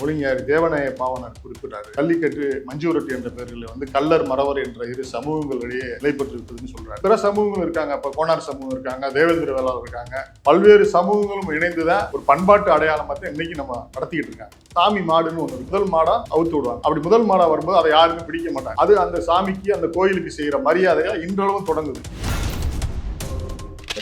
மொழிஞர் தேவநாய பாவனர் குறிப்பிட்டாரு. கல்லிக்கட்டு மஞ்சுரட்டி என்ற பெயரில் வந்து கல்லர் மறவர் என்ற இரு சமூகங்களிடையே நிலைப்பட்டிருக்குதுன்னு சொல்றாரு. பிற சமூகங்கள் இருக்காங்க. இப்ப கோனார் சமூகம் இருக்காங்க. தேவேந்திர வேளாளர் இருக்காங்க. பல்வேறு சமூகங்களும் இணைந்துதான் ஒரு பண்பாட்டு அடையாளமாக இன்னைக்கு நம்ம நடத்திக்கிட்டு இருக்காங்க. சாமி மாடுன்னு ஒன்று முதல் மாடா அவுத்து விடுவாங்க. அப்படி முதல் மாடா வரும்போது அதை யாருமே பிடிக்க மாட்டாங்க. அது அந்த சாமிக்கு அந்த கோயிலுக்கு செய்யற மரியாதையா இன்றளவும் தொடங்குது.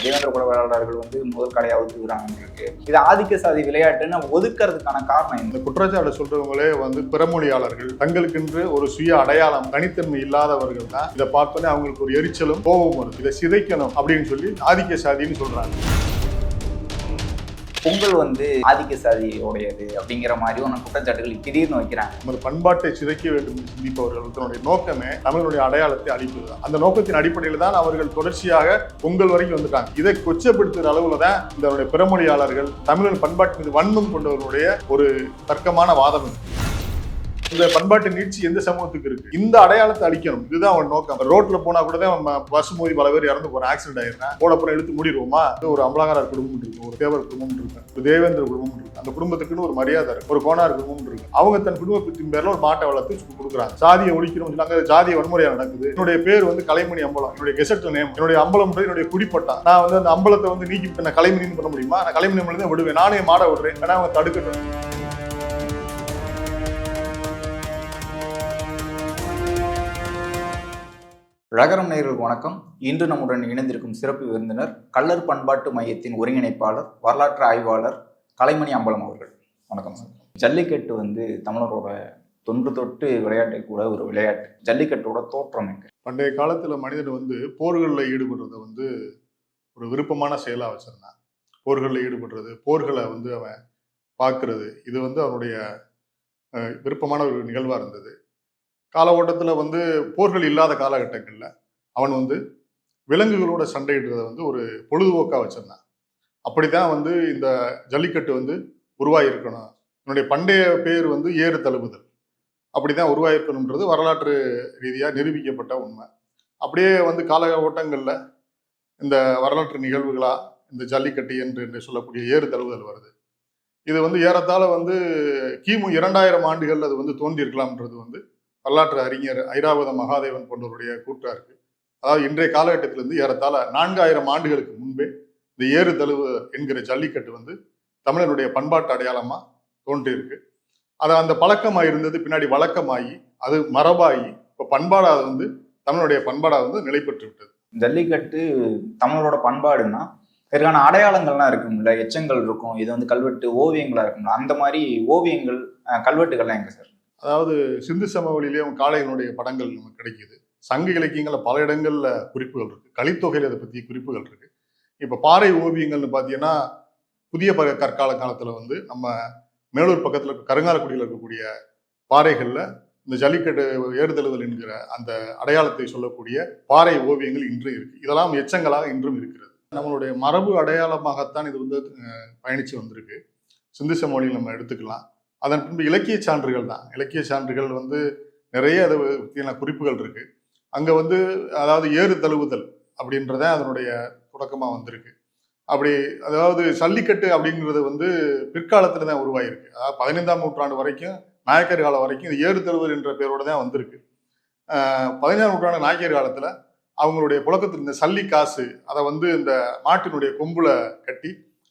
தேவேந்திர குல வேளாளர்கள் வந்து முதல் கடையை ஒதுக்குறாங்க இருக்கு. இது ஆதிக்க சாதி விளையாட்டுன்னு ஒதுக்கிறதுக்கான காரணம் இந்த குற்றச்சாட்டு சொல்றவங்களே வந்து பிறமொழியாளர்கள் தங்களுக்கென்று ஒரு சுய அடையாளம் தனித்தன்மை இல்லாதவர்கள் தான் இதை பார்த்தோன்னே அவங்களுக்கு ஒரு எரிச்சலும் கோபம் வருது இதை சிதைக்கணும் அப்படின்னு சொல்லி ஆதிக்க சாதின்னு சொல்றாங்க. பொங்கல் வந்து ஆதிக்க சாதியோடையது அப்படிங்கிற மாதிரி ஒன்று குற்றச்சாட்டுகள் திடீர்னு வைக்கிறாங்க. நமது பண்பாட்டை சிதைக்க வேண்டும் சிந்திப்பவர்கள் தன்னுடைய நோக்கமே தமிழனுடைய அடையாளத்தை அழிப்பது அந்த நோக்கத்தின் அடிப்படையில் தான் அவர்கள் தொடர்ச்சியாக பொங்கல் வரைக்கும் வந்துட்டாங்க. இதை கொச்சப்படுத்துகிற அளவில் தான் இதனுடைய பிறமொழியாளர்கள் தமிழன் பண்பாட்டு மீது வன்மம் கொண்டவர்களுடைய ஒரு தர்க்கமான வாதம் இந்த பண்பாட்டு நீட்சி எந்த சமூகத்துக்கு இருக்கு? இந்த அடையாளத்தை அழிக்கணும். இதுதான் அவன் நோக்கம். ரோட்ல போனா கூட தான் பஸ் மோதி பல பேர் இறந்து போற ஆக்சிடென்ட் ஆயிருந்தேன் போடப்புறம் எடுத்து மூடிடுவோமா? இது ஒரு அமலாகாரர் குடும்பம் இருக்கு. ஒரு தேவர் குடும்பம் இருக்கு. ஒரு தேவேந்திர குடும்பம் இருக்கு. அந்த குடும்பத்துக்குன்னு ஒரு மரியாதை இருக்கு. ஒரு கோனார் குடும்பம் இருக்கு. அவங்க தன் குடும்பத்தின் பேர்ல ஒரு மாட்டை வளர்த்து கொடுக்குறாங்க. சாதியை ஒழிக்கணும் சொன்னாங்க ஜாதிய வன்முறையா நடக்குது. என்னுடைய பேர் வந்து கலைமணி அம்பலம். என்னுடைய கெசட் நேம். என்னுடைய அம்பலம் என்னுடைய குடிப்பட்டா. நான் வந்து அந்த அம்பலத்தை வந்து நீக்கி நான் கலைமணின்னு பண்ண முடியுமா? நான் கலைமணி அம்பலம் தான் விடுவேன். நானே மாட விடுறேன். ஏன்னா அவங்க தடுக்கணும் ரகரம் நேயர்களுக்கு வணக்கம். இன்று நம்முடன் இணைந்திருக்கும் சிறப்பு விருந்தினர் கள்ளர் பண்பாட்டு மையத்தின் ஒருங்கிணைப்பாளர் வரலாற்று ஆய்வாளர் கலைமணி அம்பலம் அவர்கள். வணக்கம் சார். ஜல்லிக்கட்டு வந்து தமிழரோட தொன்று தொட்டு விளையாட்டை கூட ஒரு விளையாட்டு. ஜல்லிக்கட்டோட தோற்றம் எங்க? பண்டைய காலத்தில் மனிதன் வந்து போர்களில் ஈடுபடுறதை வந்து ஒரு விருப்பமான செயலாக வச்சிருந்தான். போர்களில் ஈடுபடுறது போர்களை வந்து அவன் பார்க்கறது இது வந்து அவனுடைய விருப்பமான ஒரு நிகழ்வாக இருந்தது. கால ஓட்டத்தில் வந்து போர்கள் இல்லாத காலகட்டங்களில் அவன் வந்து விலங்குகளோட சண்டையிடுறத வந்து ஒரு பொழுதுபோக்காக வச்சிருந்தான். அப்படித்தான் வந்து இந்த ஜல்லிக்கட்டு வந்து உருவாகியிருக்கணும். என்னுடைய பண்டைய பேர் வந்து ஏறு தழுவுதல். அப்படிதான் உருவாயிருக்கணுன்றது வரலாற்று ரீதியாக நிரூபிக்கப்பட்ட உண்மை. அப்படியே வந்து கால ஓட்டங்களில் இந்த வரலாற்று நிகழ்வுகளாக இந்த ஜல்லிக்கட்டு என்று என்று சொல்லக்கூடிய ஏறு தழுவுதல் வருது. இது வந்து ஏறத்தாழ வந்து கிமு இரண்டாயிரம் ஆண்டுகள் அது வந்து தோன்றியிருக்கலாம்ன்றது வந்து வரலாற்று அறிஞர் ஐராவத மகாதேவன் போன்றவருடைய கூற்றா இருக்கு அதாவது இன்றைய காலகட்டத்திலிருந்து ஏறத்தாழ நான்காயிரம் ஆண்டுகளுக்கு முன்பே இந்த ஏறு தழுவு என்கிற ஜல்லிக்கட்டு வந்து தமிழனுடைய பண்பாட்டு அடையாளமா தோன்றியிருக்கு. அது அந்த பழக்கமாக இருந்தது பின்னாடி வழக்கமாகி அது மரபாகி இப்போ பண்பாடாக வந்து தமிழுடைய பண்பாடாக வந்து நிலை பெற்று விட்டது. ஜல்லிக்கட்டு தமிழரோட பண்பாடுன்னா இதற்கான அடையாளங்கள்லாம் இருக்கும்ல எச்சங்கள் இருக்கும் இது வந்து கல்வெட்டு ஓவியங்களாக இருக்கும்ல அந்த மாதிரி ஓவியங்கள் கல்வெட்டுகள்லாம் எங்க சார்? அதாவது சிந்து சமவெளியிலேயே காளைகளுடைய படங்கள் நமக்கு கிடைக்கிது. சங்க இலக்கியங்களில் பல இடங்களில் குறிப்புகள் இருக்கு. கலித்தொகையில் அதை பற்றி குறிப்புகள் இருக்கு. இப்போ பாறை ஓவியங்கள்னு பார்த்தீங்கன்னா புதிய ப- கற்கால காலத்தில் வந்து நம்ம மேலூர் பக்கத்தில் இருக்க கருங்காலக்குடியில் இருக்கக்கூடிய பாறைகளில் இந்த ஜல்லிக்கட்டு ஏறுதழுதல் என்கிற அந்த அடையாளத்தை சொல்லக்கூடிய பாறை ஓவியங்கள் இன்றும் இருக்கு. இதெல்லாம் எச்சங்களாக இன்றும் இருக்கிறது. நம்மளுடைய மரபு அடையாளமாகத்தான் இது வந்து பயணித்து வந்திருக்கு. சிந்து சமவெளியில் நம்ம எடுத்துக்கலாம். அதன் பின்பு இலக்கிய சான்றுகள் தான். இலக்கிய சான்றுகள் வந்து நிறைய அது பற்றியான குறிப்புகள் இருக்கு. அங்கே வந்து அதாவது ஏறு தழுவுதல் அப்படின்றத அதனுடைய தொடக்கமாக வந்திருக்கு. அப்படி அதாவது சல்லிக்கட்டு அப்படிங்கிறது வந்து பிற்காலத்தில் தான் உருவாயிருக்கு. அதாவது பதினைந்தாம் நூற்றாண்டு வரைக்கும் நாயக்கர் காலம் வரைக்கும் இது ஏறு தழுவுதல் என்ற பெயரோட தான் வந்திருக்கு. ஆஹ் பதினேழாம் நூற்றாண்டு நாயக்கர் காலத்தில் அவங்களுடைய புழக்கத்தில் இருந்த சல்லி காசு அதை வந்து இந்த மாட்டினுடைய கொம்புல கட்டி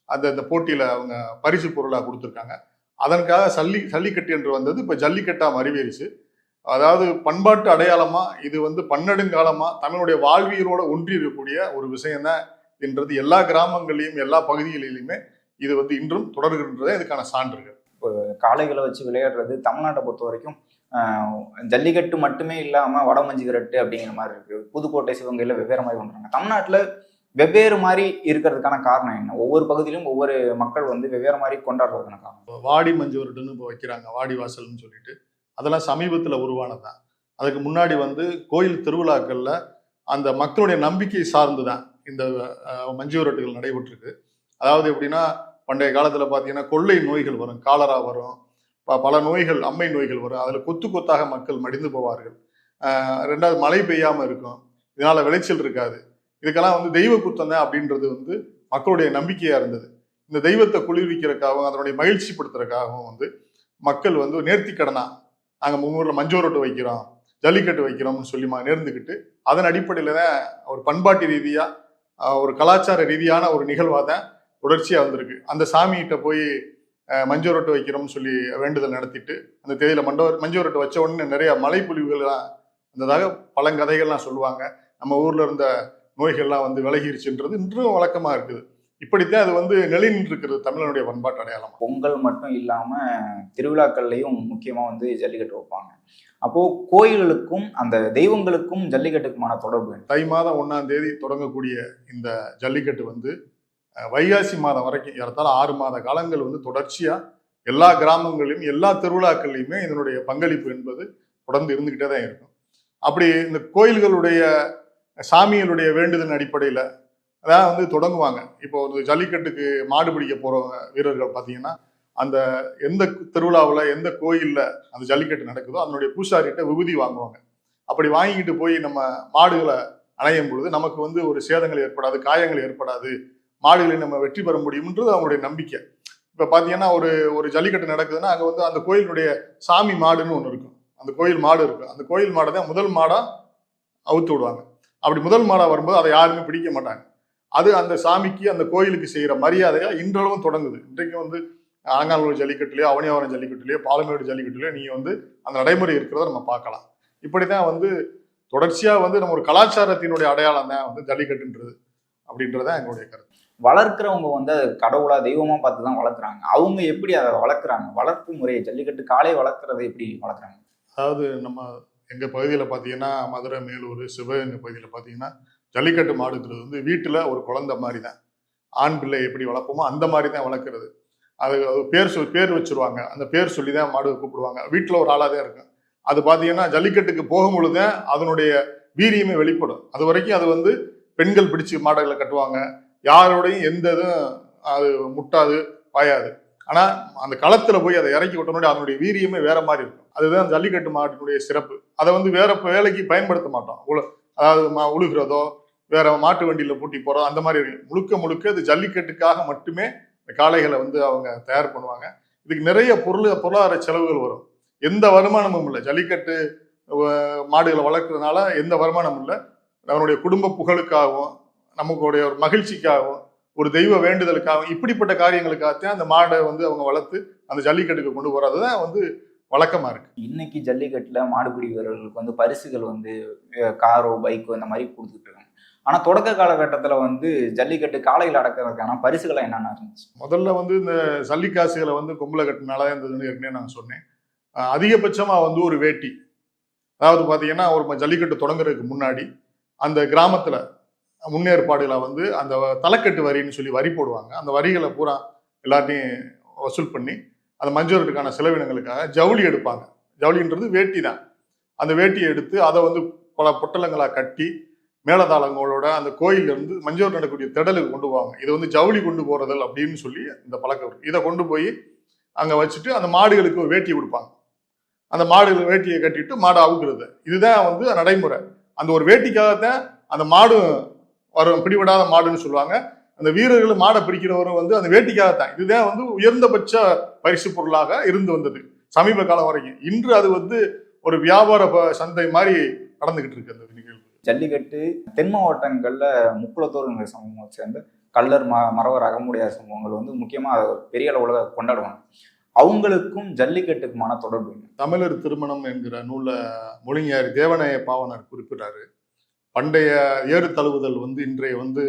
அந்த இந்த போட்டியில் அவங்க பரிசு பொருளாக கொடுத்துருக்காங்க. அதற்காக சல்லி ஜல்லிக்கட்டு என்று வந்தது. இப்போ ஜல்லிக்கட்டாக மறிவேறிச்சு அதாவது பண்பாட்டு அடையாளமாக இது வந்து பன்னெடுங்காலமாக தமிழுடைய வாழ்வியலோட ஒன்றி இருக்கக்கூடிய ஒரு விஷயம்தான் என்றது எல்லா கிராமங்களிலும் எல்லா பகுதிகளிலுமே இது வந்து இன்றும் தொடர்கின்றதே இதுக்கான சான்றுகள். இப்போ காளைகளை வச்சு விளையாடுறது தமிழ்நாட்டை பொறுத்த வரைக்கும் ஜல்லிக்கட்டு மட்டுமே இல்லாம வடமஞ்சிகரட்டு அப்படிங்கிற மாதிரி இருக்குது புதுக்கோட்டை சிவகையில வெவ்வேறு மாதிரி பண்ணுறாங்க தமிழ்நாட்டில் வெவ்வேறு மாதிரி இருக்கிறதுக்கான காரணம் என்ன? ஒவ்வொரு பகுதியிலும் ஒவ்வொரு மக்கள் வந்து வெவ்வேறு மாதிரி கொண்டாடுறதுக்கான காரணம். இப்போ வாடி மஞ்சு இப்போ வைக்கிறாங்க வாடி வாசல்னு சொல்லிட்டு. அதெல்லாம் சமீபத்தில் உருவானதுதான். அதுக்கு முன்னாடி வந்து கோயில் திருவிழாக்களில் அந்த மக்களுடைய நம்பிக்கை சார்ந்து தான் இந்த மஞ்சுவரட்டுகள் மஞ்சு நடைபெற்றிருக்கு. அதாவது எப்படின்னா பண்டைய காலத்தில் பார்த்தீங்கன்னா கொள்ளை நோய்கள் வரும் காலரா வரும் ப- பல நோய்கள் அம்மை நோய்கள் வரும். அதில் கொத்து கொத்தாக மக்கள் மடிந்து போவார்கள். ரெண்டாவது மழை பெய்யாமல் இருக்கும். இதனால் விளைச்சல் இருக்காது. இதுக்கெல்லாம் வந்து தெய்வ குத்தம் தான் அப்படின்றது வந்து மக்களுடைய நம்பிக்கையா இருந்தது. இந்த தெய்வத்தை குளிர்விக்கிறதுக்காகவும் அதனுடைய மகிழ்ச்சி படுத்துறதுக்காகவும் வந்து மக்கள் வந்து நேர்த்தி கடனா நாங்கள் உங்க மஞ்சோரோட்டு வைக்கிறோம் ஜல்லிக்கட்டு வைக்கிறோம்னு சொல்லி நேர்ந்துக்கிட்டு அதன் அடிப்படையில் தான் ஒரு பண்பாட்டு ரீதியா ஒரு கலாச்சார ரீதியான ஒரு நிகழ்வாக தான் தொடர்ச்சியாக வந்திருக்கு. அந்த சாமிகிட்ட போய் அஹ், மஞ்சோரட்டு வைக்கிறோம்னு சொல்லி வேண்டுதல் நடத்திட்டு அந்த தேதியில மண்டோ மஞ்சோரட்டு வச்ச உடனே நிறைய மலைப்பொழிவுகள்லாம் வந்ததாக பழங்கதைகள்லாம் சொல்லுவாங்க. நம்ம ஊர்ல இருந்த நோய்கள்லாம் வந்து விலகிருச்சுன்றது இன்றும் வழக்கமா இருக்குது. இப்படித்தான் அது வந்து நிலை நின்றுருக்கிறது தமிழனுடைய பண்பாட்டு அடையாளம். பொங்கல் மட்டும் இல்லாம திருவிழாக்கள்லையும் முக்கியமா வந்து ஜல்லிக்கட்டு வைப்பாங்க. அப்போ கோயில்களுக்கும் அந்த தெய்வங்களுக்கும் ஜல்லிக்கட்டுக்குமான தொடர்பு? தை மாதம் ஒன்னாம் தேதி தொடங்கக்கூடிய இந்த ஜல்லிக்கட்டு வந்து வைகாசி மாதம் வரைக்கும் ஏறத்தாழ ஆறு மாத காலங்கள் வந்து தொடர்ச்சியா எல்லா கிராமங்களிலும் எல்லா திருவிழாக்கள்லையுமே இதனுடைய பங்களிப்பு என்பது தொடர்ந்து இருந்துகிட்டே தான் இருக்கும். அப்படி இந்த கோயில்களுடைய சாமிகளுடைய வேண்டுதன் அடிப்படையில் அதான் வந்து தொடங்குவாங்க. இப்போ ஒரு ஜல்லிக்கட்டுக்கு மாடு பிடிக்க போகிற வீரர்கள் பார்த்தீங்கன்னா அந்த எந்த திருவிழாவில் எந்த கோயிலில் அந்த ஜல்லிக்கட்டு நடக்குதோ அதனுடைய பூசாரிகிட்ட விபூதி வாங்குவாங்க. அப்படி வாங்கிக்கிட்டு போய் நம்ம மாடுகளை அணையும் பொழுது நமக்கு வந்து ஒரு சேதங்கள் ஏற்படாது காயங்கள் ஏற்படாது மாடுகளை நம்ம வெற்றி பெற முடியும்ன்றது அவங்களுடைய நம்பிக்கை. இப்போ பார்த்தீங்கன்னா ஒரு ஒரு ஜல்லிக்கட்டு நடக்குதுன்னா அங்கே வந்து அந்த கோயிலுடைய சாமி மாடுன்னு ஒன்று இருக்கும். அந்த கோயில் மாடு இருக்கும். அந்த கோயில் மாடை தான் முதல் மாடாக அவுத்து விடுவாங்க. அப்படி முதல் மாடாக வரும்போது அதை யாருமே பிடிக்க மாட்டாங்க. அது அந்த சாமிக்கு அந்த கோயிலுக்கு செய்கிற மரியாதையா இன்றளவும் தொடங்குது. இன்றைக்கு வந்து அலங்காநல்லூர் ஜல்லிக்கட்டுலையோ அவனியாவரம் ஜல்லிக்கட்டுலையோ பாலமேடு ஜல்லிக்கட்டுலையோ நீங்கள் வந்து அந்த நடைமுறை இருக்கிறத நம்ம பார்க்கலாம். இப்படி தான் வந்து தொடர்ச்சியாக வந்து நம்ம ஒரு கலாச்சாரத்தினுடைய அடையாளம் தான் வந்து ஜல்லிக்கட்டுன்றது அப்படின்றது தான் எங்களுடைய கருத்து. வளர்க்குறவங்க வந்து கடவுளா தெய்வமா பார்த்து தான் வளர்க்குறாங்க. அவங்க எப்படி அதை வளர்க்குறாங்க? வளர்ப்பு முறையை ஜல்லிக்கட்டு காளை வளர்க்குறதை எப்படி வளர்க்குறாங்க? அதாவது நம்ம எங்கள் பகுதியில் பார்த்தீங்கன்னா மதுரை மேலூர் சிவகங்கை பகுதியில் பார்த்தீங்கன்னா ஜல்லிக்கட்டு மாடுங்கிறது வந்து வீட்டில் ஒரு குழந்தை மாதிரி தான் ஆண் பிள்ளை எப்படி வளர்ப்போமோ அந்த மாதிரி தான் வளர்க்குறது. அது பேர் சொல் பேர் வச்சிருவாங்க. அந்த பேர் சொல்லி தான் மாடு கூப்பிடுவாங்க. வீட்டில் ஒரு ஆளாக தான் இருக்கும். அது பார்த்தீங்கன்னா ஜல்லிக்கட்டுக்கு போகும்பொழுது தான் அதனுடைய வீரியமே வெளிப்படும். அது வரைக்கும் அது வந்து பெண்கள் பிடிச்சி மாடுகளை கட்டுவாங்க. யாரோடையும் எந்த இதுவும் அது முட்டாது பாயாது. ஆனால் அந்த களத்துல போய் அதை இறக்கி விட்டனோட அதனுடைய வீரியமே வேற மாதிரி இருக்கும். அதுதான் ஜல்லிக்கட்டு மாட்டினுடைய சிறப்பு. அதை வந்து வேற வேலைக்கு பயன்படுத்த மாட்டோம். உழ- அதாவது மா- உழுகிறதோ வேற மாட்டு வண்டியில பூட்டி போறதோ அந்த மாதிரி இருக்கு. முழுக்க முழுக்க அது ஜல்லிக்கட்டுக்காக மட்டுமே இந்த காளைகளை வந்து அவங்க தயார் பண்ணுவாங்க. இதுக்கு நிறைய பொருள் பொருளாதார செலவுகள் வரும். எந்த வருமானமும் இல்லை. ஜல்லிக்கட்டு மாடுகளை வளர்க்கறதுனால எந்த வருமானமும் இல்லை. நம்மளுடைய குடும்ப புகழுக்காகவும் நமக்குடைய ஒரு மகிழ்ச்சிக்காகவும் ஒரு தெய்வ வேண்டுதலுக்காகவும் இப்படிப்பட்ட காரியங்களுக்காகத்தான் அந்த மாடை வந்து அவங்க வளர்த்து அந்த ஜல்லிக்கட்டுக்கு கொண்டு போறது தான் வந்து வழக்கமா இருக்கு. இன்னைக்கு ஜல்லிக்கட்டுல மாடுபிடி வீரர்களுக்கு வந்து பரிசுகள் வந்து காரோ பைக்கோ இந்த மாதிரி கொடுத்துட்டு இருக்காங்க. ஆனா தொடக்க காலகட்டத்துல வந்து ஜல்லிக்கட்டு காளைகள் அடக்கிறதுக்கான பரிசுகளை என்னென்ன இருந்துச்சு? முதல்ல வந்து இந்த சல்லிக்காசுகளை வந்து கொம்புல கட்டினால இருந்ததுன்னு ஏற்கனவே நான் சொன்னேன். அதிகபட்சமா வந்து ஒரு வேட்டி. அதாவது பாத்தீங்கன்னா ஒரு ஜல்லிக்கட்டு தொடங்குறதுக்கு முன்னாடி அந்த கிராமத்துல முன்னேற்பாடுகளை வந்து அந்த தலைக்கட்டு வரின்னு சொல்லி வரி போடுவாங்க. அந்த வரிகளை பூரா எல்லாத்தையும் வசூல் பண்ணி அந்த மஞ்சூரட்டுக்கான செலவினங்களுக்காக ஜவுளி எடுப்பாங்க. ஜவுளின்றது வேட்டி தான். அந்த வேட்டியை எடுத்து அதை வந்து பல பொட்டலங்களாக கட்டி மேலதாளங்களோட அந்த கோயிலிருந்து இருந்து மஞ்சூர் நடக்கக்கூடிய திடலுக்கு கொண்டு போவாங்க. இது வந்து ஜவுளி கொண்டு போறதல் அப்படின்னு சொல்லி இந்த பழக்கம் இதை கொண்டு போய் அங்கே வச்சுட்டு அந்த மாடுகளுக்கு வேட்டி கொடுப்பாங்க. அந்த மாடுகள் வேட்டியை கட்டிட்டு மாடு அவுக்குறது. இதுதான் வந்து நடைமுறை. அந்த ஒரு வேட்டிக்காகத்தான் அந்த மாடு வரும் பிடிபடாத மாடுன்னு சொல்லுவாங்க. அந்த வீரர்கள் மாடை பிடிக்கிறவரும் வந்து அந்த வேட்டிக்காகத்தான். இதுதான் வந்து உயர்ந்தபட்ச பரிசு பொருளாக இருந்து வந்தது சமீப காலம் வரைக்கும். இன்று அது வந்து ஒரு வியாபார சந்தை மாதிரி நடந்துகிட்டு இருக்கு அந்த நிகழ்வு. ஜல்லிக்கட்டு தென் மாவட்டங்கள்ல முக்குளத்தோருங்கிற சமூகம் சேர்ந்த கள்ளர் ம மறவர் அகமுடையார் சமூகங்கள் வந்து முக்கியமா அதை பெரிய அளவுல கொண்டாடுவாங்க. அவங்களுக்கும் ஜல்லிக்கட்டுக்குமான தொடர்பு? தமிழர் திருமணம் என்கிற நூல்ல மொழிஞர் தேவனைய பாவனர் குறிப்பிட்டாரு பண்டைய ஏறு தழுவுதல் வந்து இன்றைய வந்து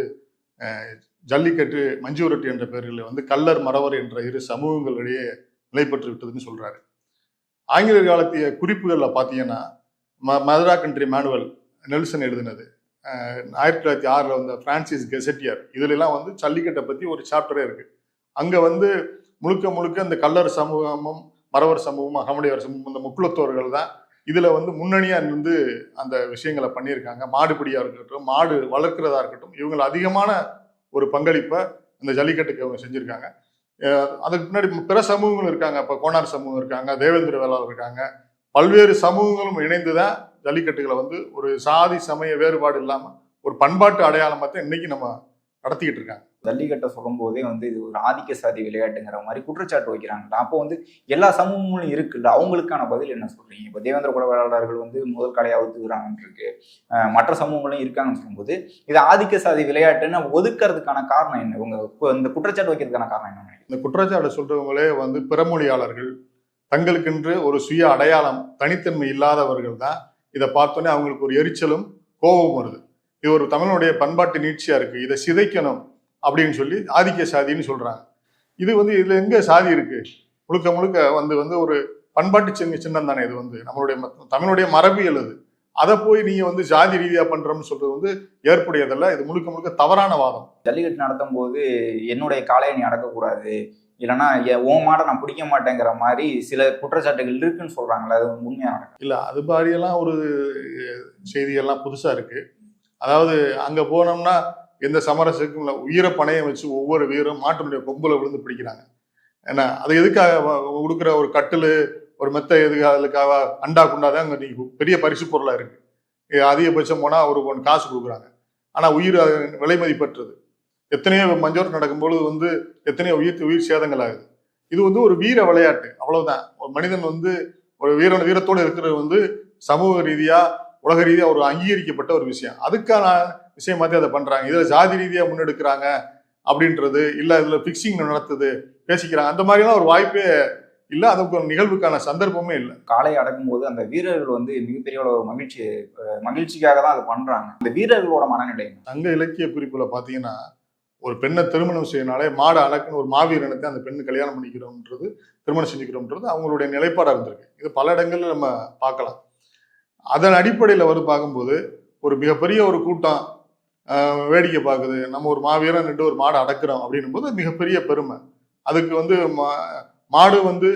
ஜல்லிக்கட்டு மஞ்சுவரட்டு என்ற பெயரில் வந்து கல்லர் மறவர் என்ற இரு சமூகங்களிடையே நிலைபெற்று விட்டதுன்னு சொல்றாரு. ஆங்கிலேயர் காலத்திய குறிப்புகளில் பார்த்தீங்கன்னா ம மதுரா கண்ட்ரி மேனுவல் நெல்சன் எழுதினது. ஆயிரத்தி தொள்ளாயிரத்தி ஆறில் வந்த பிரான்சிஸ் கெசட்டியர். இதுலலாம் வந்து ஜல்லிக்கட்டை பற்றி ஒரு சாப்டரே இருக்கு. அங்கே வந்து முழுக்க முழுக்க இந்த கல்லர் சமூகமும் மறவர் சமூகம் அகமுடையவர் சமூகம் இந்த முக்குளத்தோர்கள் தான் இதுல வந்து முன்னணியா இருந்து அந்த விஷயங்களை பண்ணியிருக்காங்க. மாடுபிடியா இருக்கட்டும் மாடு வளர்க்கிறதா இருக்கட்டும் இவங்க அதிகமான ஒரு பங்களிப்பை இந்த ஜல்லிக்கட்டுக்கு அவங்க செஞ்சுருக்காங்க. அதுக்கு முன்னாடி பிற சமூகங்கள் இருக்காங்க. இப்போ கோனார் சமூகம் இருக்காங்க தேவேந்திர வேளாளர் இருக்காங்க. பல்வேறு சமூகங்களும் இணைந்து தான் ஜல்லிக்கட்டுகளை வந்து ஒரு சாதி சமய வேறுபாடு இல்லாமல் ஒரு பண்பாட்டு அடையாளமாக தான் இன்னைக்கு நம்ம நடத்திக்கிட்டு இருக்காங்க. ஜல்லிக்கட்டை சொல்லும் போதே வந்து இது ஒரு ஆதிக்க சாதி விளையாட்டுங்கிற மாதிரி குற்றச்சாட்டு வைக்கிறாங்க அப்போ வந்து எல்லா சமூகங்களும் இருக்குல்ல அவங்களுக்கான பதில் என்ன சொல்றீங்க? இப்போ தேவேந்திர குல வேளாளர்கள் வந்து முதல் கடையை அவுத்துக்கிறாங்கன்னு இருக்கு. மற்ற சமூகங்களும் இருக்காங்கன்னு சொல்லும்போது இது ஆதிக்க சாதி விளையாட்டுன்னு ஒதுக்குறதுக்கான காரணம் என்ன? இவங்க கு- இந்த குற்றச்சாட்டு வைக்கிறதுக்கான காரணம் என்ன? இந்த குற்றச்சாட்டு சொல்றவங்களே வந்து பிறமொழியாளர்கள் தங்களுக்கென்று ஒரு சுய அடையாளம் தனித்தன்மை இல்லாதவர்கள் தான் இதை பார்த்தோன்னே அவங்களுக்கு ஒரு எரிச்சலும் கோபமும் வருது. இது ஒரு தமிழனுடைய பண்பாட்டு நீட்சியா இருக்கு. இதை சிதைக்கணும் அப்படின்னு சொல்லி ஆதிக்க சாதின்னு சொல்றாங்க. இது வந்து இதுல எங்க சாதி இருக்கு? முழுக்க முழுக்க வந்து வந்து ஒரு பண்பாட்டு சின்ன சின்னம் தானே இது வந்து. நம்மளுடைய தமிழுடைய மரபியல் அது. அதை போய் நீங்க வந்து ஜாதி ரீதியா பண்றோம்னு சொல்றது வந்து ஏற்புடையதல்ல. இது முழுக்க முழுக்க தவறான வாதம். ஜல்லிக்கட்டு நடத்தும் போது என்னுடைய காளையை நீ அடக்கக்கூடாது. இல்லைன்னா உன் மாடை நான் பிடிக்க மாட்டேங்கிற மாதிரி சில குற்றச்சாட்டுகள் இருக்குன்னு சொல்றாங்களே அது உண்மையான இல்ல அது மாதிரியெல்லாம் ஒரு செய்தியெல்லாம் புதுசா இருக்கு. அதாவது அங்கே போனோம்னா எந்த சமரசுக்கும் இல்லை. உயிரை பணையம் வச்சு ஒவ்வொரு வீரும் மாட்டினுடைய கொம்பில் விழுந்து பிடிக்கிறாங்க. ஏன்னா அது எதுக்காக கொடுக்குற ஒரு கட்டில் ஒரு மெத்த எதுக்காக அதுக்காக அண்டா குண்டா தான் அங்கே நீங்கள் பெரிய பரிசு பொருளாக இருக்குது அதிகபட்சம் போனால் அவருக்கு ஒன்று காசு கொடுக்குறாங்க. ஆனால் உயிர் அது விலை மதிப்பற்றது. எத்தனையோ மஞ்சோர் நடக்கும்பொழுது வந்து எத்தனையோ உயிர் உயிர் சேதங்கள் ஆகுது. இது வந்து ஒரு வீர விளையாட்டு. அவ்வளவுதான். ஒரு மனிதன் வந்து ஒரு வீரன் வீரத்தோடு இருக்கிறது வந்து சமூக ரீதியாக உலக ரீதியா ஒரு அங்கீகரிக்கப்பட்ட ஒரு விஷயம். அதுக்கான விஷயம் மாதிரி அதை பண்றாங்க. இதுல ஜாதி ரீதியா முன்னெடுக்கிறாங்க அப்படின்றது இல்ல இதுல பிக்சிங் நடத்துது பேசிக்கிறாங்க. அந்த மாதிரிலாம் ஒரு வாய்ப்பே இல்ல. அதுக்கு ஒரு நிகழ்வுக்கான சந்தர்ப்பமே இல்லை. காளையை அடக்கும்போது அந்த வீரர்கள் வந்து மிகப்பெரிய அளவு மகிழ்ச்சி மகிழ்ச்சிக்காக தான் அதை பண்றாங்க. அந்த வீரர்களோட மனநிலை? சங்க இலக்கிய குறிப்புல பாத்தீங்கன்னா ஒரு பெண்ணை திருமணம் செய்யனாலே மாடு அடக்குன்னு ஒரு மாவீரனத்தை அந்த பெண்ணு கல்யாணம் பண்ணிக்கிறோம்ன்றது திருமணம் செஞ்சுக்கிறோம்ன்றது அவங்களுடைய நிலைப்பாடா இருந்திருக்கு. இது பல இடங்கள்ல நம்ம பார்க்கலாம். அதன் அடிப்படையில் வந்து பார்க்கும்போது ஒரு மிகப்பெரிய ஒரு கூட்டம் வேடிக்கை பார்க்குது. நம்ம ஒரு மாவீரன் நின்று ஒரு மாடு அடக்குறோம் அப்படின்னும் போது மிகப்பெரிய பெருமை. அதுக்கு வந்து மா- மாடு வந்து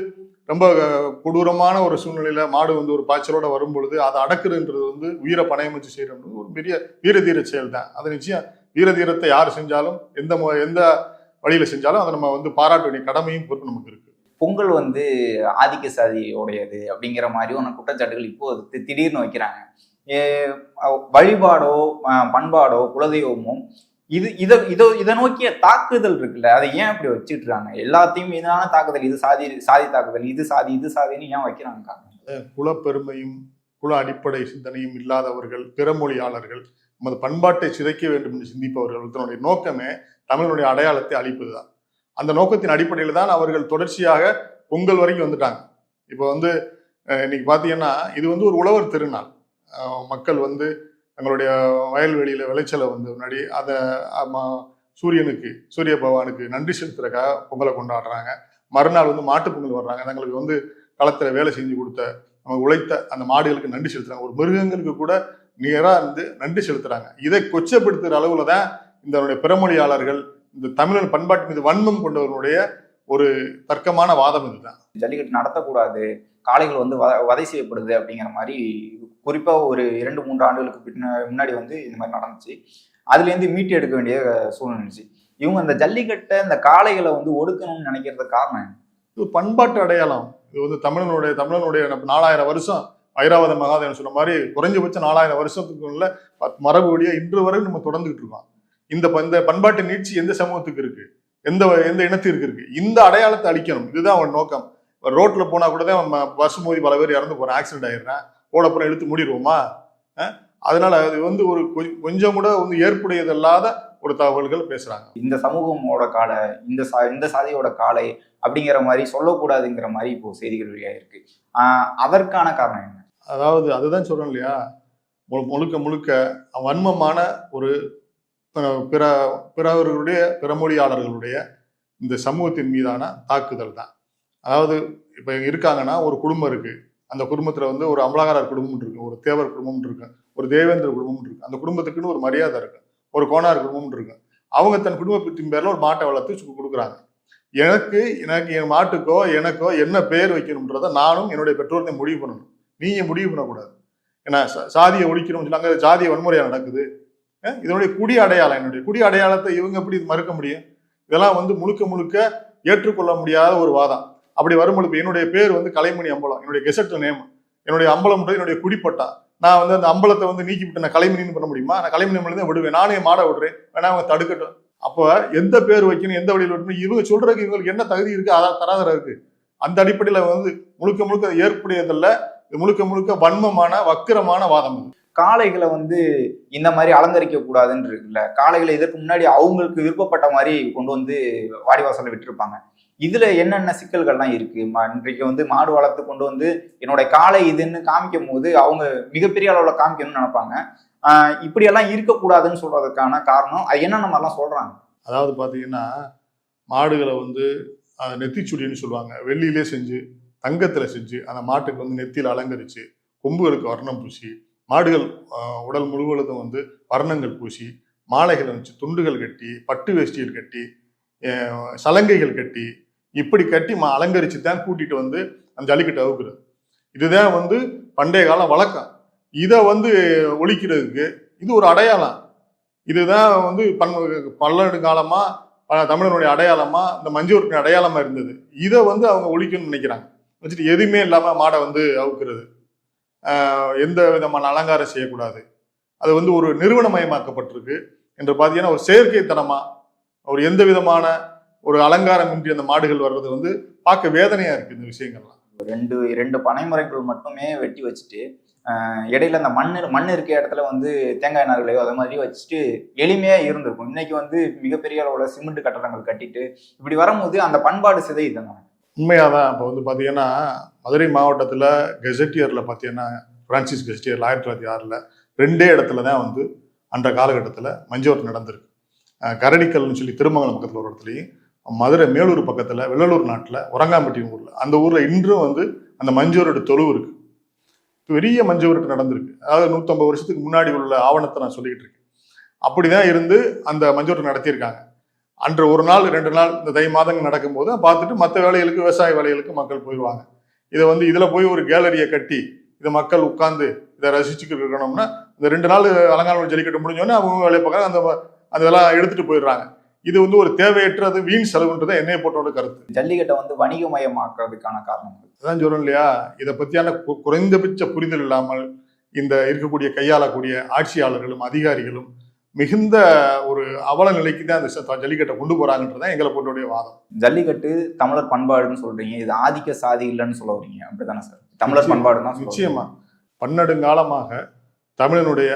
ரொம்ப கொடூரமான ஒரு சூழ்நிலையில மாடு வந்து ஒரு பாய்ச்சலோட வரும் பொழுது அதை அடக்குதுன்றது வந்து உயிரை பணயம் வச்சு செய்யறது ஒரு பெரிய வீரதீர செயல் தான் அது நிச்சயம் வீரதீரத்தை யார் செஞ்சாலும் எந்த மு- எந்த வழியில செஞ்சாலும் அதை நம்ம வந்து பாராட்ட வேண்டிய கடமையும் பொறுப்பு நமக்கு இருக்கு. பொங்கல் வந்து ஆதிக்க சாதியோடையது அப்படிங்கிற மாதிரியான குற்றச்சாட்டுகள் இப்போது திடீர்னு வைக்கிறாங்க. ஏ, வழிபாடோ பண்பாடோ குலதெய்வமோ இது இதை இதை இதை நோக்கிய தாக்குதல் இருக்குல்ல அதை ஏன் அப்படி வச்சுட்டுறாங்க எல்லாத்தையும் இதான தாக்குதல் இது சாதி சாதி தாக்குதல் இது சாதி இது சாதின்னு ஏன் வைக்கிறாங்க? குலப்பெருமையும் குல அடிப்படை சிந்தனையும் இல்லாதவர்கள் பிறமொழியாளர்கள் நமது பண்பாட்டை சிதைக்க வேண்டும் என்று சிந்திப்பவர்கள் தன்னுடைய நோக்கமே தமிழனுடைய அடையாளத்தை அழிப்பதுதான். அந்த நோக்கத்தின் அடிப்படையில் தான் அவர்கள் தொடர்ச்சியாக பொங்கல் வரைக்கும் வந்துட்டாங்க. இப்போ வந்து இன்னைக்கு பார்த்தீங்கன்னா இது வந்து ஒரு உழவர் திருநாள். மக்கள் வந்து தங்களுடைய வயல்வெளியில் விளைச்சலை வந்து முன்னாடி அதை சூரியனுக்கு சூரிய பகவானுக்கு நன்றி செலுத்துறதுக்காக பொங்கலை கொண்டாடுறாங்க. மறுநாள் வந்து மாட்டுப் பொங்கல் வர்றாங்க. தங்களுக்கு வந்து களத்தில் வேலை செஞ்சு கொடுத்த நம்ம உழைத்த அந்த மாடுகளுக்கு நன்றி செலுத்துறாங்க. ஒரு மிருகங்களுக்கு கூட நேராக வந்து நன்றி செலுத்துறாங்க. இதை கொச்சப்படுத்துகிற அளவில் தான் இந்த பிறமொழியாளர்கள் இந்த தமிழன் பண்பாட்டு மீது வன்மம் கொண்டவர்களுடைய ஒரு தர்க்கமான வாதம் இதுதான். ஜல்லிக்கட்டு நடத்தக்கூடாது காளைகள் வந்து வதை செய்யப்படுது அப்படிங்கிற மாதிரி குறிப்பா ஒரு இரண்டு மூன்று ஆண்டுகளுக்கு பின்ன முன்னாடி வந்து இந்த மாதிரி நடந்துச்சு. அதுல இருந்து மீட்டு எடுக்க வேண்டிய சூழ்நிலை இருந்துச்சு. இவங்க இந்த ஜல்லிக்கட்டை இந்த காளைகளை வந்து ஒடுக்கணும்னு நினைக்கிறதுக்கு காரணம்? இது பண்பாட்டு அடையாளம். இது வந்து தமிழனுடைய தமிழனுடைய நாலாயிரம் வருஷம் ஐராவத மகாதேவன் சொன்ன மாதிரி குறைஞ்சபட்சம் நாலாயிரம் வருஷத்துக்குள்ள பத்- மரபு வழியா இன்று வரை நம்ம தொடர்ந்துகிட்டு இருக்கோம். இந்த இந்த பண்பாட்டு நீட்சி எந்த சமூகத்துக்கு இருக்கு? எந்த எந்த இனத்திற்கு இருக்கு? இந்த அடையாளத்தை அழிக்கணும். இதுதான் அவன் நோக்கம். ரோட்ல போனா கூட தான் பஸ் மோதி பல பேர் இறந்து போறோம் ஆக்சிடென்ட் ஆயிடுறேன். ஓடப்புறம் இழுத்து மூடிடுவோமா? அதனால அது வந்து ஒரு கொஞ்சம் கூட வந்து ஏற்புடையதல்லாத ஒரு தகவல்கள் பேசுறாங்க. இந்த சமூகமோட காளை இந்த சா இந்த சாதியோட காளை அப்படிங்கிற மாதிரி சொல்லக்கூடாதுங்கிற மாதிரி இப்போ செய்திகள் வெளியாயிருக்கு. ஆஹ் அதற்கான காரணம் என்ன? அதாவது அதுதான் சொல்றேன் இல்லையா? முழுக்க முழுக்க வன்மமான ஒரு பிற பிறவர்களுடைய பிறமொழியாளர்களுடைய இந்த சமூகத்தின் மீதான தாக்குதல் தான். அதாவது இப்போ இருக்காங்கன்னா ஒரு குடும்பம் இருக்குது அந்த குடும்பத்தில் வந்து ஒரு அமலாகாரர் குடும்பம் இருக்கு ஒரு தேவர் குடும்பம் இருக்கு ஒரு தேவேந்திர குடும்பம் இருக்கு. அந்த குடும்பத்துக்குன்னு ஒரு மரியாதை இருக்கு ஒரு கோணார் குடும்பம் இருக்கு. அவங்க தன் குடும்பத்தின் பேரில் ஒரு மாட்டை வளர்த்து கொடுக்குறாங்க. எனக்கு எனக்கு என் மாட்டுக்கோ எனக்கோ என்ன பெயர் வைக்கணுன்றதை நானும் என்னுடைய பெற்றோர்களை முடிவு பண்ணணும். நீங்க முடிவு பண்ணக்கூடாது. ஏன்னா சா- சாதியை ஒழிக்கணும்னு சொல்லி அங்கே ஜாதிய வன்முறையாக நடக்குது. இதனுடைய குடி அடையாளம் என்னுடைய குடி அடையாளத்தை இவங்க எப்படி மறுக்க முடியும்? இதெல்லாம் வந்து முழுக்க முழுக்க ஏற்றுக்கொள்ள முடியாத ஒரு வாதம். அப்படி வரும்பொழுது என்னுடைய பேர் வந்து கலைமணி அம்பலம். என்னுடைய கெசட் நேம். என்னுடைய அம்பலம் என்னுடைய குடிப்பட்டா. நான் வந்து அந்த அம்பலத்தை வந்து நீக்கி விட்டு நான் கலைமணின்னு பண்ண முடியுமா? நான் கலைமணி அம்பலத்தை விடுவேன். நானே மாட விடுறேன். வேணா அவங்க தடுக்கட்டும். அப்போ எந்த பேர் வைக்கணும் எந்த வழியில் வைக்கணும் இவங்க சொல்றதுக்கு இவங்களுக்கு என்ன தகுதி இருக்கு? அதான் தராதரம் இருக்கு. அந்த அடிப்படையில் வந்து முழுக்க முழுக்க அது முழுக்க முழுக்க வன்மமான வக்கிரமான வாதம் இது. காளைகளை வந்து இந்த மாதிரி அலங்கரிக்க கூடாதுன்னு இருக்குல்ல? காளைகளை இதற்கு முன்னாடி அவங்களுக்கு விருப்பப்பட்ட மாதிரி கொண்டு வந்து வாடிவாசல்ல விட்டுருப்பாங்க. இதுல என்னென்ன சிக்கல்கள்லாம் இருக்கு? இன்றைக்கு வந்து மாடு வளர்த்து கொண்டு வந்து என்னோட காளை இதுன்னு காமிக்கும் போது அவங்க மிகப்பெரிய அளவுல காமிக்கணும்னு நினைப்பாங்க. ஆஹ் இப்படியெல்லாம் இருக்கக்கூடாதுன்னு சொல்றதுக்கான காரணம் அது என்னென்ன மாதிரிலாம் சொல்றாங்க? அதாவது பாத்தீங்கன்னா மாடுகளை வந்து நெத்திச்சுடின்னு சொல்லுவாங்க. வெள்ளியிலே செஞ்சு தங்கத்துல செஞ்சு அந்த மாட்டுக்கு வந்து நெத்தியில் அலங்கரிச்சு கொம்புகளுக்கு வர்ணம் பூசி மாடுகள் உடல் முழுவதும் வந்து வர்ணங்கள் பூசி மாலைகளை வச்சு துண்டுகள் கட்டி பட்டு வேஷ்டிகள் கட்டி சலங்கைகள் கட்டி இப்படி கட்டி மா அலங்கரித்து தான் கூட்டிட்டு வந்து அந்த ஜல்லிக்கட்டை அவுக்குறது. இதுதான் வந்து பண்டைய கால வழக்கம். இதை வந்து ஒழிக்கிறதுக்கு இது ஒரு அடையாளம். இதுதான் வந்து பன் பல்லடு காலமாக பல தமிழனுடைய அடையாளமா இந்த மஞ்சூருக்கு அடையாளமா இருந்தது. இதை வந்து அவங்க ஒழிக்கணும்னு நினைக்கிறாங்க. வச்சுட்டு எதுவுமே இல்லாம மாடை வந்து அவுக்குறது. எந்த விதமான அலங்காரம் செய்யக்கூடாது. அது வந்து ஒரு நிறுவனமயமாக்கப்பட்டிருக்கு என்று பார்த்தீங்கன்னா ஒரு செயற்கைத்தனமா ஒரு எந்த விதமான ஒரு அலங்காரம் இன்றி அந்த மாடுகள் வர்றது வந்து பார்க்க வேதனையா இருக்கு இந்த விஷயங்கள்லாம். ரெண்டு ரெண்டு பனைமுறைகள் மட்டுமே வெட்டி வச்சுட்டு இடையில அந்த மண் மண் இருக்க இடத்துல வந்து தேங்காய் நார்களையோ அதை மாதிரி வச்சுட்டு எளிமையா இருந்திருக்கும். இன்னைக்கு வந்து மிகப்பெரிய அளவுல சிமெண்ட் கட்டடங்கள் கட்டிட்டு இப்படி வரும்போது அந்த பண்பாடு சிதையுதுங்க. உண்மையாக தான் இப்போ வந்து பார்த்தீங்கன்னா மதுரை மாவட்டத்தில் கெசட்டியரில் பார்த்தீங்கன்னா பிரான்சிஸ் கெசட்டியர் ஆயிரத்தி தொள்ளாயிரத்தி ஆறில் ரெண்டே இடத்துல தான் வந்து அந்த காலகட்டத்தில் மஞ்சோர் நடந்திருக்கு. கரடிக்கல்னு சொல்லி திருமங்கலம் பக்கத்தில் ஒரு இடத்துலையும் மதுரை மேலூர் பக்கத்தில் வெள்ளலூர் நாட்டில் உரங்காம்பட்டி ஊரில் அந்த ஊரில் இன்றும் வந்து அந்த மஞ்சோரோட தொழுவு இருக்குது பெரிய மஞ்சோரட்டு நடந்திருக்கு. அதாவது நூற்றம்பது வருஷத்துக்கு முன்னாடி உள்ள ஆவணத்தை நான் சொல்லிக்கிட்டு இருக்கேன். அப்படிதான் இருந்து அந்த மஞ்சோரட்டு நடத்தியிருக்காங்க. அன்று ஒரு நாள் ரெண்டு நாள் இந்த தை மாதங்கள் நடக்கும்போது பார்த்துட்டு மற்ற வேலைகளுக்கு விவசாய வேலைகளுக்கு மக்கள் போயிடுவாங்க. இதை வந்து இதில் போய் ஒரு கேலரியை கட்டி இதை மக்கள் உட்கார்ந்து இதை ரசிச்சுக்கிட்டு இருக்கணும்னா இந்த ரெண்டு நாள் அலங்காநல்லூர் ஜல்லிக்கட்டு முடிஞ்சோடனே அவங்க வேலையை பார்க்குறாங்க அந்த அந்த இதெல்லாம் எடுத்துட்டு போயிடுறாங்க. இது வந்து ஒரு தேவையற்றது வீண் செலவுன்றதை என்னைய போட்டோட கருத்து. ஜல்லிக்கட்டை வந்து வணிகமயமாக்குறதுக்கான காரணம் அதான் சொல்றேன் இல்லையா? இதை பத்தியான கு- குறைந்தபட்ச புரிதல் இல்லாமல் இந்த இருக்கக்கூடிய கையாளக்கூடிய ஆட்சியாளர்களும் அதிகாரிகளும் மிகுந்த ஒரு அவல நிலைக்கு தான் அந்த ஜல்லிக்கட்டை கொண்டு போறாங்கன்றதான் எங்களை போட்டோடைய வாதம். ஜல்லிக்கட்டு தமிழர் பண்பாடுன்னு சொல்றீங்க. இது ஆதிக்க சாதி இல்லைன்னு சொல்ல வரீங்க அப்படிதானே சார்? தமிழர் பண்பாடு தான் நிச்சயமா. பன்னெடுங்காலமாக தமிழனுடைய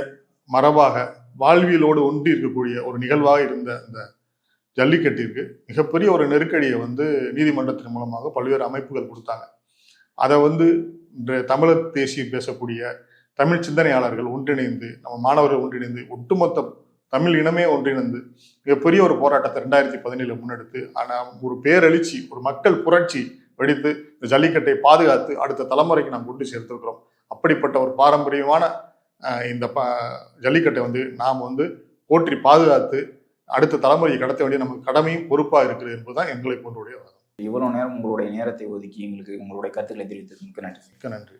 மரபாக வாழ்வியலோடு ஒன்றி இருக்கக்கூடிய ஒரு நிகழ்வாக இருந்த இந்த ஜல்லிக்கட்டிற்கு மிகப்பெரிய ஒரு நெருக்கடியை வந்து நீதிமன்றத்தின் மூலமாக பல்வேறு அமைப்புகள் கொடுத்தாங்க. அதை வந்து இன்று தமிழர் தேசியம் பேசக்கூடிய தமிழ் சிந்தனையாளர்கள் ஒன்றிணைந்து நம்ம மாணவர்கள் ஒன்றிணைந்து ஒட்டுமொத்த தமிழ் இனமே ஒன்றிணைந்து மிகப்பெரிய ஒரு போராட்டத்தை ரெண்டாயிரத்தி பதினேழு முன்னெடுத்து ஆனால் ஒரு பேரெழுச்சி ஒரு மக்கள் புரட்சி வெடித்து இந்த ஜல்லிக்கட்டை பாதுகாத்து அடுத்த தலைமுறைக்கு நாம் கொண்டு சேர்த்திருக்கிறோம். அப்படிப்பட்ட ஒரு பாரம்பரியமான இந்த ப ஜல்லிக்கட்டை வந்து நாம் வந்து போற்றி பாதுகாத்து அடுத்த தலைமுறையை கடத்த வேண்டிய நமக்கு கடமையும் பொறுப்பாக இருக்குது என்பதுதான் எங்களை போன்றுடைய வாதம். இவ்வளவு நேரம் உங்களுடைய நேரத்தை ஒதுக்கி எங்களுக்கு உங்களுடைய கருத்துக்களை தெரிவித்ததுக்கு நன்றி. மிக்க நன்றி.